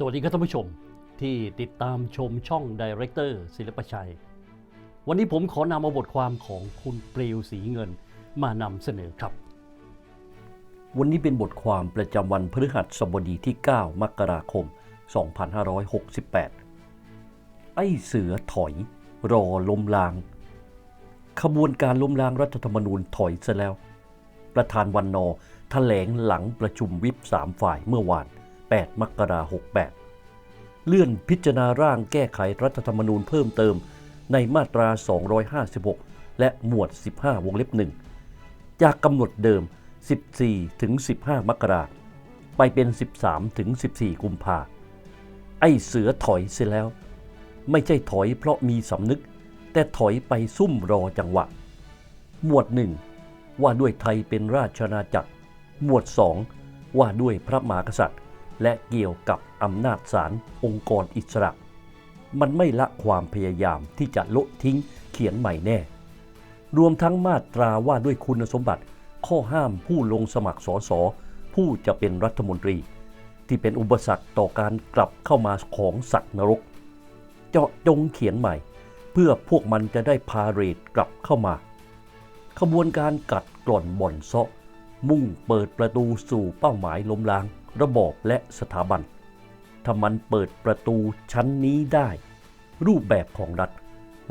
สวัสดีครับท่านผู้ชมที่ติดตามชมช่องดีเรคเตอร์ศิลปชัย วันนี้ผมขอนำเอาบทความของคุณเปลวสีเงินมานำเสนอครับ วันนี้เป็นบทความประจำวันพฤหัสบดีที่ 9 มกราคม 2568 ไอ้เสือถอย รอล้มลาง ขบวนการล้มล้างรัฐธรรมนูญถอยซะแล้ว ประธานวันนอแถลงหลังประชุมวิปสามฝ่ายเมื่อวาน 8 มกราคม 68 เลื่อนพิจารณาร่างแก้ไขรัฐธรรมนูญเพิ่มเติมในมาตรา 256 และหมวด 15 วงเล็บหนึ่งจากกำหนดเดิม 14 ถึง 15 มกราไปเป็น 13 ถึง 14 กุมภาไอ้เสือถอยเสียแล้ว ไม่ใช่ถอยเพราะมีสำนึก แต่ถอยไปซุ่มรอจังหวะ หมวดหนึ่งว่าด้วยไทยเป็นราชอาณาจักร หมวดสองว่าด้วยพระมหากษัตริย์ และเกี่ยวกับอำนาจศาลองค์กรอิสระ มันไม่ละความพยายามที่จะละทิ้งเขียนใหม่แน่ รวมทั้งมาตราว่าด้วยคุณสมบัติ ข้อห้ามผู้ลงสมัครสสผู้จะเป็นรัฐมนตรี ที่เป็นอุปสรรคต่อการกลับเข้ามาของสัตว์นรก เจาะจงเขียนใหม่ เพื่อพวกมันจะได้พาเรดกลับเข้ามา ขบวนการกัดกร่อนบ่อนเซาะมุ่งเปิดประตูสู่เป้าหมายล้มล้าง ระบอบและสถาบัน ถ้ามันเปิดประตูชั้นนี้ได้ รูปแบบของรัฐ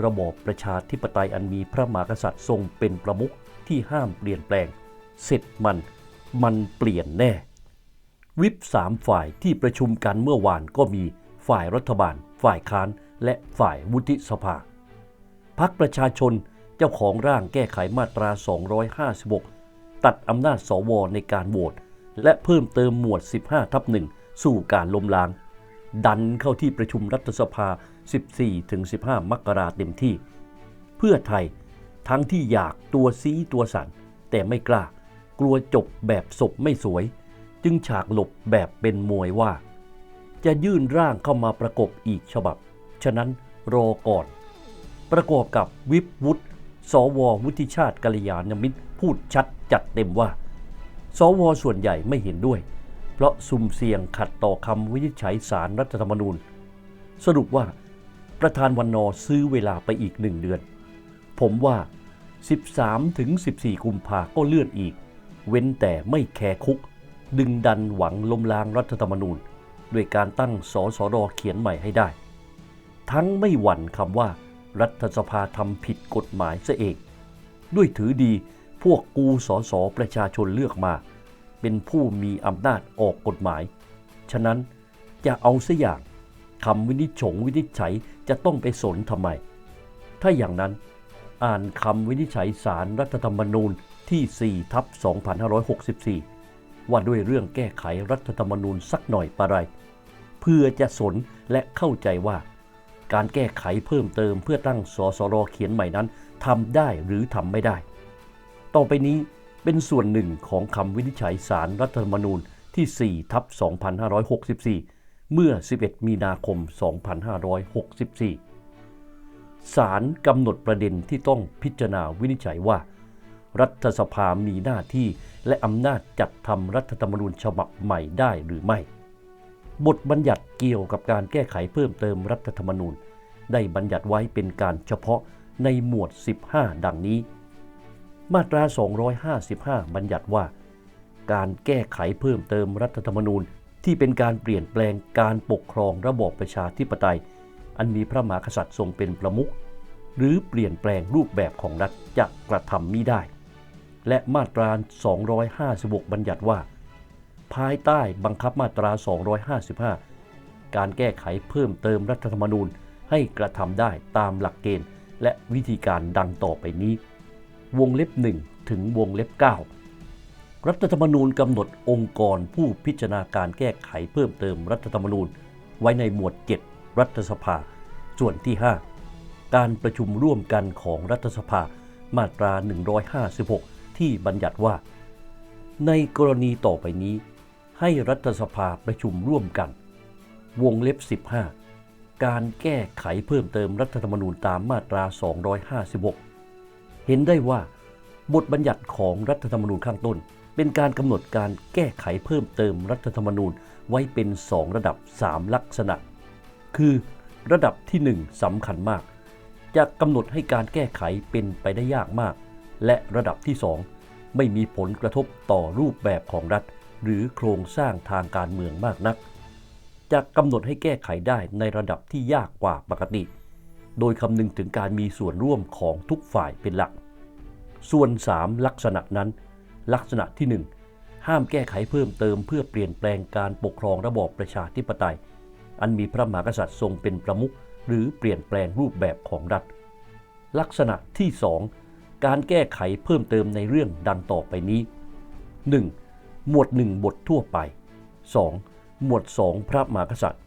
ระบอบประชาธิปไตยอันมีพระมหากษัตริย์ทรงเป็นประมุขที่ห้ามเปลี่ยนแปลง เสร็จมันมันเปลี่ยนแน่ วิปสามฝ่ายที่ประชุมกันเมื่อวานก็มีฝ่ายรัฐบาล ฝ่ายค้าน และฝ่ายวุฒิสภาพักประชาชนเจ้าของร่างแก้ไขมาตรา 256 ตัดอำนาจสวในการโหวต และเพิ่มเติมหมวด 15 ทับหนึ่งสู่การล้มล้าง ดันเข้าที่ประชุมรัฐสภา 14-15 มกราเต็มที่ เพื่อไทยทั้งที่อยากตัวซีตัวสันแต่ไม่กล้า กลัวจบแบบศพไม่สวย จึงฉากหลบแบบเป็นมวยว่า จะยื่นร่างเข้ามาประกบอีกฉบับ ฉะนั้นรอก่อน ประกอบกับวิปวุฒิสววุฒิชาติกัลยาณมิตรพูดชัดจัดเต็มว่า สวส่วนใหญ่ไม่เห็นด้วย เพราะสุ่มเสี่ยงขัดต่อคำวินิจฉัยสารรัฐธรรมนูญ สรุปว่า ประธานวันนอซื้อเวลาไปอีกหนึ่งเดือน ผมว่า 13ถึง14 กุมภาก็เลื่อนอีก เว้นแต่ไม่แคร์คุก ดึงดันหวังล้มล้างรัฐธรรมนูญ ด้วยการตั้งสสรเขียนใหม่ให้ได้ ทั้งไม่หวั่นคำว่า รัฐสภาทำผิดกฎหมายซะเอง ด้วยถือดี วกกูสสประชาชนเลือกมา เป็นผู้มีอำนาจออกกฎหมาย ฉะนั้นจะเอาซะอย่างคำวินิจฉงวินิจฉัยจะต้องไปสนทำไม ถ้าอย่างนั้นอ่านคำวินิจฉัยสารรัฐธรรมนูญที่4ทับ2564 ว่าด้วยเรื่องแก้ไขรัฐธรรมนูญสักหน่อยปะไร เพื่อจะสนและเข้าใจว่า การแก้ไขเพิ่มเติมเพื่อตั้งสสรเขียนใหม่นั้นทำได้หรือทำไม่ได้ ต่อไปนี้เป็นส่วนหนึ่งของคำวินิจฉัยสารรัฐธรรมนูญที่ 4 ทับ 2564 เมื่อ 11 มีนาคม 2564ศาลกำหนดประเด็นที่ต้องพิจารณาวินิจฉัยว่า รัฐสภามีหน้าที่และอำนาจจัดทำรัฐธรรมนูญฉบับใหม่ได้หรือไม่ บทบัญญัติเกี่ยวกับการแก้ไขเพิ่มเติมรัฐธรรมนูญ ได้บัญญัติไว้เป็นการเฉพาะในหมวด 15 ดังนี้ มาตรา 255 บัญญัติว่า การแก้ไขเพิ่มเติมรัฐธรรมนูญ ที่เป็นการเปลี่ยนแปลงการปกครองระบอบประชาธิปไตย อันมีพระมหากษัตริย์ทรงเป็นประมุขหรือเปลี่ยนแปลงรูปแบบของรัฐจะกระทำมิได้ และมาตรา 256 บัญญัติว่า ภายใต้บังคับมาตรา 255 การแก้ไขเพิ่มเติมรัฐธรรมนูญให้กระทำได้ตามหลักเกณฑ์และวิธีการดังต่อไปนี้ วงเล็บ 1 ถึงวงเล็บ 9 รัฐธรรมนูญกำหนดองค์กรผู้พิจารณาการแก้ไขเพิ่มเติมรัฐธรรมนูญ ไว้ในหมวด 7 รัฐสภา ส่วนที่ 5 การประชุมร่วมกันของรัฐสภามาตรา 156 ที่บัญญัติว่า ในกรณีต่อไปนี้ ให้รัฐสภาประชุมร่วมกัน วงเล็บ 15 การแก้ไขเพิ่มเติมรัฐธรรมนูญตามมาตรา 256 เห็นได้ว่าบทบัญญัติของรัฐธรรมนูญข้างต้น เป็นการกำหนดการแก้ไขเพิ่มเติมรัฐธรรมนูญไว้เป็น 2 ระดับ 3 ลักษณะ คือระดับทีหนึ่1สำคัญมาก จะกำหนดให้การแก้ไขเป็นไปได้ยากมาก และระดับที่ 2 ไม่มีผลกระทบต่อรูปแบบของรัฐ หรือโครงสร้างทางการเมืองมากนัก จะกำหนดให้แก้ไขได้ในระดับที่ยากกว่าปกติ โดยคำนึงถึงการมีส่วนร่วมของทุกฝ่ายเป็นหลัก ส่วน 3 ลักษณะนั้น ลักษณะที่ 1 ห้ามแก้ไขเพิ่มเติมเพื่อเปลี่ยนแปลงการปกครองระบอบประชาธิปไตย อันมีพระมหากษัตริย์ทรงเป็นประมุขหรือเปลี่ยนแปลงรูปแบบของรัฐ ลักษณะที่ 2 การแก้ไขเพิ่มเติมในเรื่องดังต่อไปนี้ 1. หมวด 1 บททั่วไป 2. หมวด 2 พระมหากษัตริย์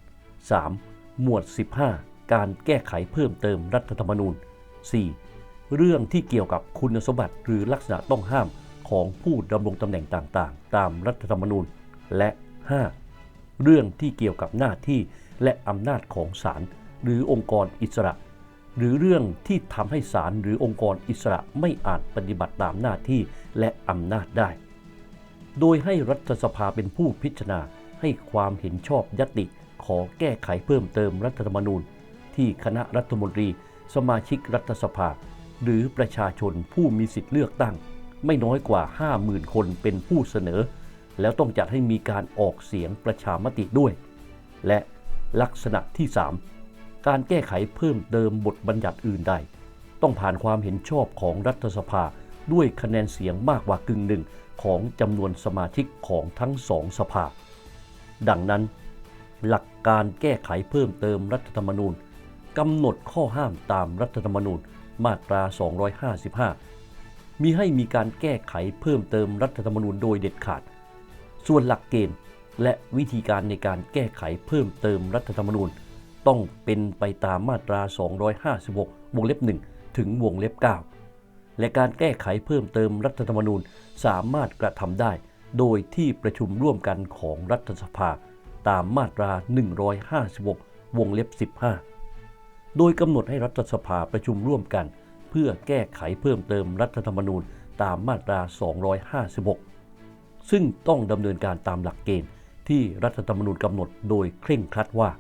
3. หมวด 15 การแก้ไขเพิ่มเติมรัฐธรรมนูญ 4. เรื่องที่เกี่ยวกับคุณสมบัติหรือลักษณะต้องห้ามของผู้ดำรงตำแหน่งต่างๆ ตามรัฐธรรมนูญ และ 5. เรื่องที่เกี่ยวกับหน้าที่และอำนาจของศาลหรือองค์กรอิสระ หรือเรื่องที่ทำให้ศาลหรือองค์กรอิสระไม่อาจปฏิบัติตามหน้าที่และอำนาจได้ โดยให้รัฐสภาเป็นผู้พิจารณาให้ความเห็นชอบยติขอแก้ไขเพิ่มเติมรัฐธรรมนูญ ที่คณะรัฐมนตรี สมาชิกรัฐสภา หรือประชาชนผู้มีสิทธิเลือกตั้ง ไม่น้อยกว่า 50,000 คนเป็นผู้เสนอ แล้วต้องจัดให้มีการออกเสียงประชามติด้วย และลักษณะที่ 3 การแก้ไขเพิ่มเติมบทบัญญัติอื่นใด ต้องผ่านความเห็นชอบของรัฐสภาด้วยคะแนนเสียงมากกว่ากึ่งหนึ่งของจำนวนสมาชิกของทั้งสองสภา ดังนั้น หลักการแก้ไขเพิ่มเติมรัฐธรรมนูญ กำหนดข้อห้ามตามรัฐธรรมนูญมาตรา 255 มีให้มีการแก้ไขเพิ่มเติมรัฐธรรมนูญโดยเด็ดขาด ส่วนหลักเกณฑ์และวิธีการในการแก้ไขเพิ่มเติมรัฐธรรมนูญ ต้องเป็นไปตามมาตรา 256 วงเล็บ 1 ถึงวงเล็บ 9 และการแก้ไขเพิ่มเติมรัฐธรรมนูญสามารถกระทำได้ โดยที่ประชุมร่วมกันของรัฐสภา ตามมาตรา 156 วงเล็บ 15 โดยกำหนดให้รัฐสภาประชุมร่วมกัน เพื่อแก้ไขเพิ่มเติมรัฐธรรมนูญตามมาตรา 256 ซึ่งต้องดำเนินการตามหลักเกณฑ์ที่รัฐธรรมนูญกำหนดโดยเคร่งครัดว่า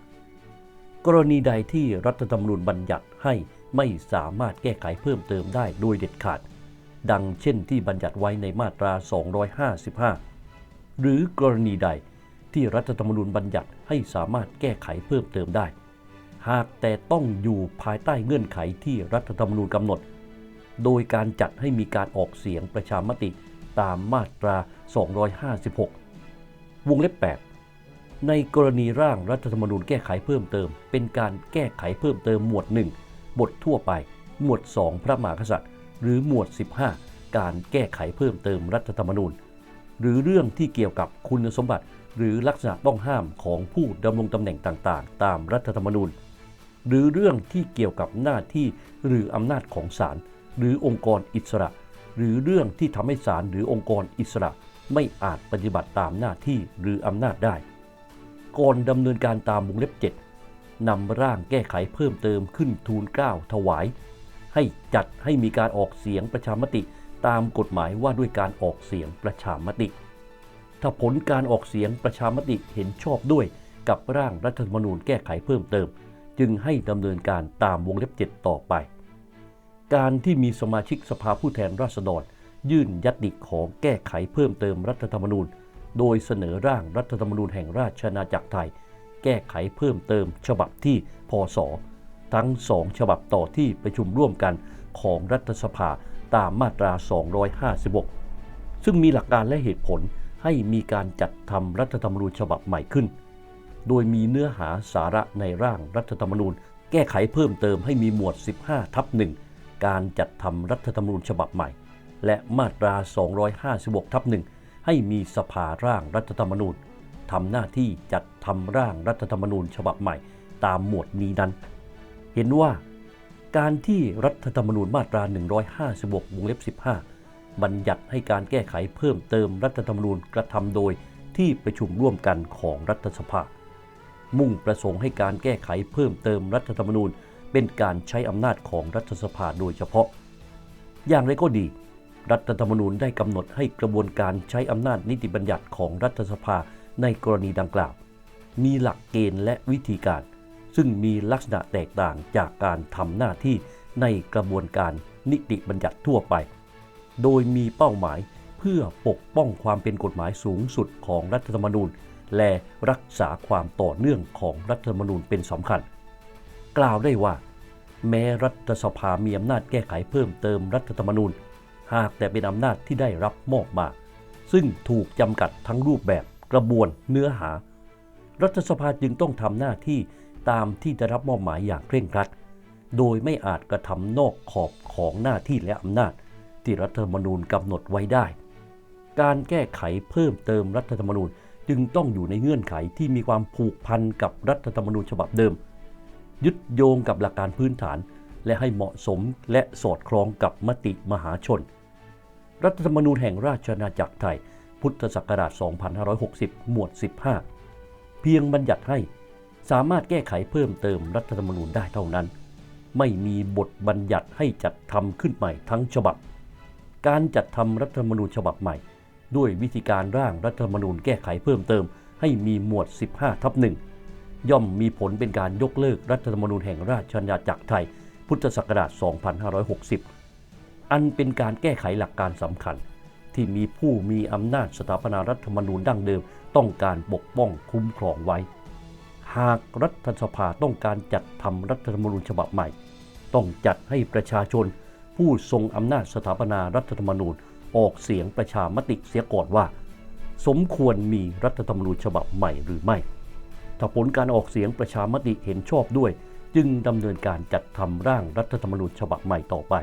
กรณีใดที่รัฐธรรมนูญบัญญัติให้ไม่สามารถแก้ไขเพิ่มเติมได้โดยเด็ดขาด ดังเช่นที่บัญญัติไว้ในมาตรา 255 หรือกรณีใดที่รัฐธรรมนูญบัญญัติให้สามารถแก้ไขเพิ่มเติมได้ หากแต่ต้องอยู่ภายใต้เงื่อนไขที่รัฐธรรมนูญกำหนด โดยการจัดให้มีการออกเสียงประชามติตามมาตรา 256 วงเล็บ 8 ในกรณีร่างรัฐธรรมนูญแก้ไขเพิ่มเติม เป็นการแก้ไขเพิ่มเติมหมวด 1 บททั่วไป หมวด 2 พระมหากษัตริย์ หรือหมวด 15 การแก้ไขเพิ่มเติมรัฐธรรมนูญ หรือเรื่องที่เกี่ยวกับคุณสมบัติหรือลักษณะต้องห้ามของผู้ดำรงตำแหน่งต่างๆ ตามรัฐธรรมนูญ หรือเรื่องที่เกี่ยวกับหน้าที่หรืออำนาจของศาลหรือองค์กรอิสระ หรือเรื่องที่ทำให้ศาลหรือองค์กรอิสระ ไม่อาจปฏิบัติตามหน้าที่หรืออำนาจได้ ก่อนดำเนินการตามวงเล็บ 7นำร่างแก้ไขเพิ่มเติมขึ้นทูลเกล้าถวาย ให้จัดให้มีการออกเสียงประชามติตามกฎหมายว่าด้วยการออกเสียงประชามติ ถ้าผลการออกเสียงประชามติเห็นชอบด้วยกับร่างรัฐธรรมนูญแก้ไขเพิ่มเติม จึงให้ดำเนินการตามวงเล็บ 7 ต่อไป การที่มีสมาชิกสภาผู้แทนราษฎร ยื่นยัตติขอแก้ไขเพิ่มเติมรัฐธรรมนูญ โดยเสนอร่างรัฐธรรมนูญแห่งราชอาณาจักรไทย แก้ไขเพิ่มเติมฉบับที่พศทั้งสองฉบับต่อที่ประชุมร่วมกันของรัฐสภาตามมาตรา 256 ซึ่งมีหลักการและเหตุผลให้มีการจัดทำรัฐธรรมนูญฉบับใหม่ขึ้น โดยมีเนื้อหาสาระในร่างรัฐธรรมนูญ แก้ไขเพิ่มเติมให้มีหมวด 15 ทับหนึ่งการจัดทำรัฐธรรมนูญฉบับใหม่ และมาตรา 256 ทับหนึ่งให้มีสภาร่างรัฐธรรมนูญทำหน้าที่จัดทำร่างรัฐธรรมนูญฉบับใหม่ ตามหมวดนี้นั้น เห็นว่า การที่รัฐธรรมนูญมาตรา 156 วงเล็บ 15 บัญญัติให้การแก้ไขเพิ่มเติมรัฐธรรมนูญกระทำโดยที่ประชุมร่วมกันของรัฐสภา มุ่งประสงค์ให้การแก้ไขเพิ่มเติมรัฐธรรมนูญ เป็นการใช้อำนาจของรัฐสภาโดยเฉพาะ อย่างไรก็ดี รัฐธรรมนูญได้กำหนดให้กระบวนการใช้อำนาจนิติบัญญัติของรัฐสภาในกรณีดังกล่าว มีหลักเกณฑ์และวิธีการ ซึ่งมีลักษณะแตกต่างจากการทำหน้าที่ในกระบวนการนิติบัญญัติทั่วไป โดยมีเป้าหมายเพื่อปกป้องความเป็นกฎหมายสูงสุดของรัฐธรรมนูญ และรักษาความต่อเนื่องของรัฐธรรมนูญเป็นสำคัญ กล่าวได้ว่า แม้รัฐสภามีอำนาจแก้ไขเพิ่มเติมรัฐธรรมนูญ หากแต่เป็นอำนาจที่ได้รับมอบมา ซึ่งถูกจำกัดทั้งรูปแบบกระบวนเนื้อหา รัฐสภาจึงต้องทำหน้าที่ตามที่ได้รับมอบหมายอย่างเคร่งครัด โดยไม่อาจกระทำนอกขอบของหน้าที่และอำนาจ ที่รัฐธรรมนูญกำหนดไว้ได้ การแก้ไขเพิ่มเติมรัฐธรรมนูญ จึงต้องอยู่ในเงื่อนไขที่มีความผูกพันกับรัฐธรรมนูญฉบับเดิม ยึดโยงกับหลักการพื้นฐาน และให้เหมาะสมและสอดคล้องกับมติมหาชน รัฐธรรมนูญแห่งราชอาณาจักรไทย พุทธศักราช 2560 หมวด 15 เพียงบัญญัติให้สามารถแก้ไขเพิ่มเติมรัฐธรรมนูญได้เท่านั้น ไม่มีบทบัญญัติให้จัดทำขึ้นใหม่ทั้งฉบับ การจัดทำรัฐธรรมนูญฉบับใหม่ ด้วยวิธีการร่างรัฐธรรมนูญแก้ไขเพิ่มเติม ให้มีหมวด 15 ทับหนึ่งย่อมมีผลเป็นการยกเลิกรัฐธรรมนูญแห่งราชอาณาจักรไทย พุทธศักราช 2560 อันเป็นการแก้ไขหลักการสำคัญ ที่มีผู้มีอำนาจสถาปนารัฐธรรมนูญดั้งเดิม ต้องการปกป้องคุ้มครองไว้ หากรัฐสภาต้องการจัดทำรัฐธรรมนูญฉบับใหม่ ต้องจัดให้ประชาชน ผู้ทรงอำนาจสถาปนารัฐธรรมนูญ ออกเสียงประชามติเสียก่อนว่า สมควรมีรัฐธรรมนูญฉบับใหม่หรือไม่ ถ้าผลการออกเสียงประชามติเห็นชอบด้วย จึงดำเนินการจัดทำร่างรัฐธรรมนูญฉบับใหม่ต่อไป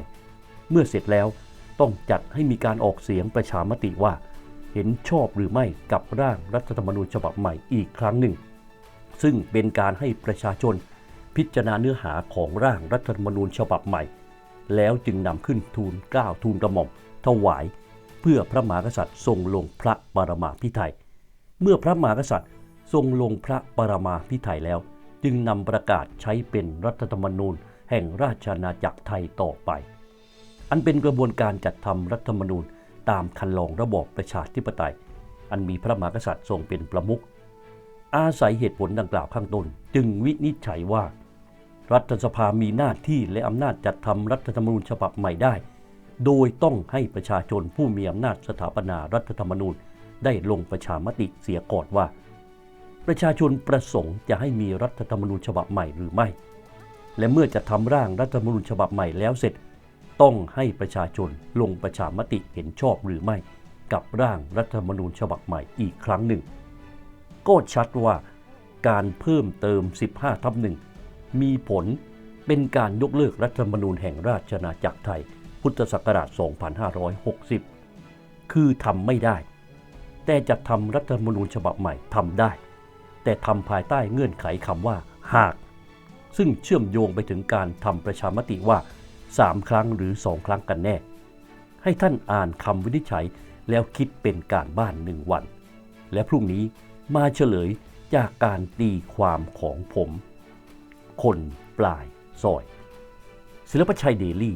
เมื่อเสร็จแล้วต้องจัดให้มีการออกเสียงประชามติว่า เห็นชอบหรือไม่กับร่างรัฐธรรมนูญฉบับใหม่อีกครั้งหนึ่ง ซึ่งเป็นการให้ประชาชน พิจารณาเนื้อหาของร่างรัฐธรรมนูญฉบับใหม่ แล้วจึงนำขึ้นทูลเก้าทูลกระหม่อม ถวาย เพื่อพระมหากษัตริย์ทรงลงพระปรมาภิไธยเมื่อพระมหากษัตริย์ทรงลงพระปรมาภิไธยแล้ว จึงนำประกาศใช้เป็นรัฐธรรมนูญ แห่งราชอาณาจักรไทยต่อไป อันเป็นกระบวนการจัดทำรัฐธรรมนูญตามคันลองระบอบประชาธิปไตย อันมีพระมหากษัตริย์ทรงเป็นประมุขอาศัยเหตุผลดังกล่าวข้างต้น จึงวินิจฉัยว่า รัฐสภามีหน้าที่และอำนาจจัดทำรัฐธรรมนูญฉบับใหม่ได้ โดยต้องให้ประชาชนผู้มีอำนาจสถาปนารัฐธรรมนูญได้ลงประชามติเสียก่อนว่า ประชาชนประสงค์จะให้มีรัฐธรรมนูญฉบับใหม่หรือไม่ และเมื่อจะทำร่างรัฐธรรมนูญฉบับใหม่แล้วเสร็จ ต้องให้ประชาชนลงประชามติเห็นชอบหรือไม่ กับร่างรัฐธรรมนูญฉบับใหม่อีกครั้งหนึ่ง ก็ชัดว่าการเพิ่มเติม 15ทับหนึ่งมีผลเป็นการยกเลิกรัฐธรรมนูญแห่งราชอาณาจักรไทย พุทธศักราช 2560 คือทำไม่ได้ แต่จะทำรัฐธรรมนูญฉบับใหม่ทำได้ แต่ทำภายใต้เงื่อนไขคำว่า หาก ซึ่งเชื่อมโยงไปถึงการทำประชามติว่า 3 ครั้งหรือ 2 ครั้งกันแน่ ให้ท่านอ่านคำวินิจฉัยแล้วคิดเป็นการบ้านหนึ่งวัน และพรุ่งนี้มาเฉลยจากการตีความของผม คนปลายซอย ศิลปชัยเดลี่